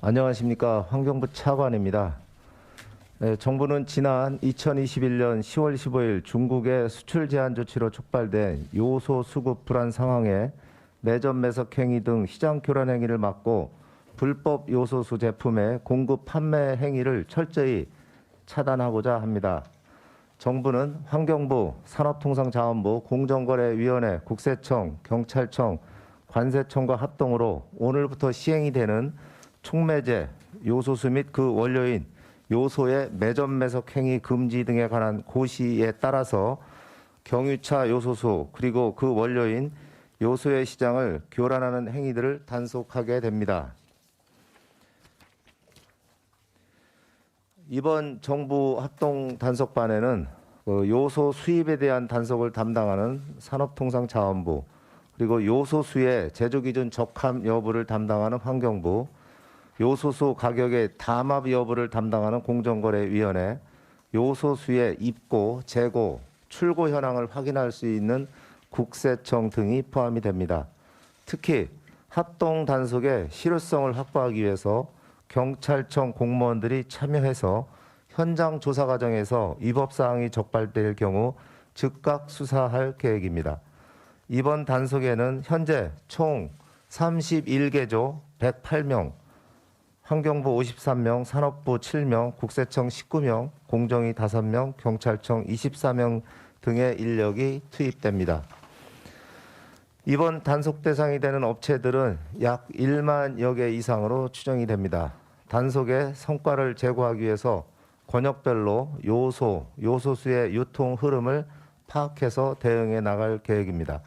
안녕하십니까 환경부 차관입니다. 네, 정부는 지난 2021년 10월 15일 중국의 수출 제한 조치로 촉발된 요소 수급 불안 상황에 매점 매석 행위 등 시장 교란 행위를 막고 불법 요소수 제품의 공급 판매 행위를 철저히 차단하고자 합니다. 정부는 환경부, 산업통상자원부, 공정거래위원회, 국세청, 경찰청, 관세청과 합동으로 오늘부터 시행이 되는 촉매제, 요소수 및 그 원료인 요소의 매점 매석 행위 금지 등에 관한 고시에 따라서 경유차 요소수 그리고 그 원료인 요소의 시장을 교란하는 행위들을 단속하게 됩니다. 이번 정부 합동 단속반에는 그 요소 수입에 대한 단속을 담당하는 산업통상자원부 그리고 요소수의 제조 기준 적합 여부를 담당하는 환경부 요소수 가격의 담합 여부를 담당하는 공정거래위원회 요소수의 입고, 재고, 출고 현황을 확인할 수 있는 국세청 등이 포함이 됩니다. 특히 합동 단속의 실효성을 확보하기 위해서 경찰청 공무원들이 참여해서 현장 조사 과정에서 위법 사항이 적발될 경우 즉각 수사할 계획입니다. 이번 단속에는 현재 총 31개조 108명, 환경부 53명, 산업부 7명, 국세청 19명, 공정위 5명, 경찰청 24명 등의 인력이 투입됩니다. 이번 단속 대상이 되는 업체들은 약 1만여 개 이상으로 추정이 됩니다. 단속의 성과를 제고하기 위해서 권역별로 요소, 요소수의 유통 흐름을 파악해서 대응해 나갈 계획입니다.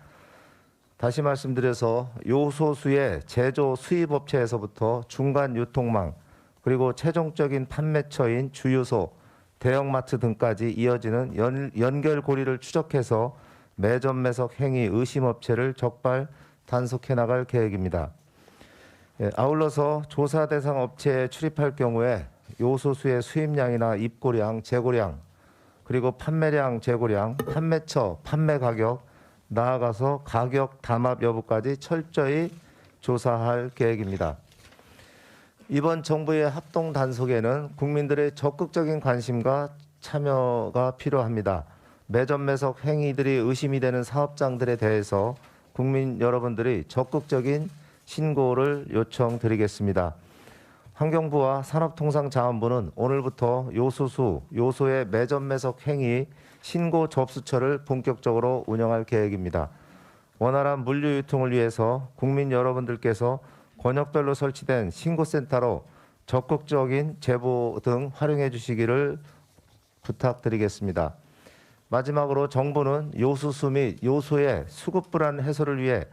다시 말씀드려서 요소수의 제조 수입 업체에서부터 중간 유통망 그리고 최종적인 판매처인 주유소, 대형마트 등까지 이어지는 연, 연결 고리를 추적해서 매점 매석 행위 의심 업체를 적발 단속해 나갈 계획입니다. 예, 아울러서 조사 대상 업체에 출입할 경우에 요소수의 수입량이나 입고량, 재고량, 그리고 판매량, 재고량, 판매처, 판매 가격, 나아가서 가격 담합 여부까지 철저히 조사할 계획입니다. 이번 정부의 합동 단속에는 국민들의 적극적인 관심과 참여가 필요합니다. 매점 매석 행위들이 의심이 되는 사업장들에 대해서 국민 여러분들이 적극적인 신고를 요청드리겠습니다. 환경부와 산업통상자원부는 오늘부터 요소수, 요소의 매점 매석 행위 신고 접수처를 본격적으로 운영할 계획입니다. 원활한 물류 유통을 위해서 국민 여러분들께서 권역별로 설치된 신고센터로 적극적인 제보 등 활용해 주시기를 부탁드리겠습니다. 마지막으로 정부는 요소수 및 요소의 수급 불안 해소를 위해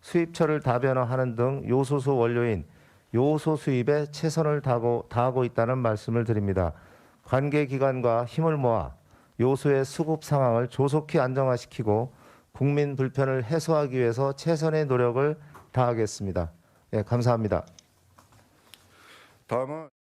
수입처를 다변화하는 등 요소수 원료인 요소 수입에 최선을 다하고, 다하고 있다는 말씀을 드립니다. 관계 기관과 힘을 모아 요소의 수급 상황을 조속히 안정화시키고 국민 불편을 해소하기 위해서 최선의 노력을 다하겠습니다. 예, 감사합니다. 다음은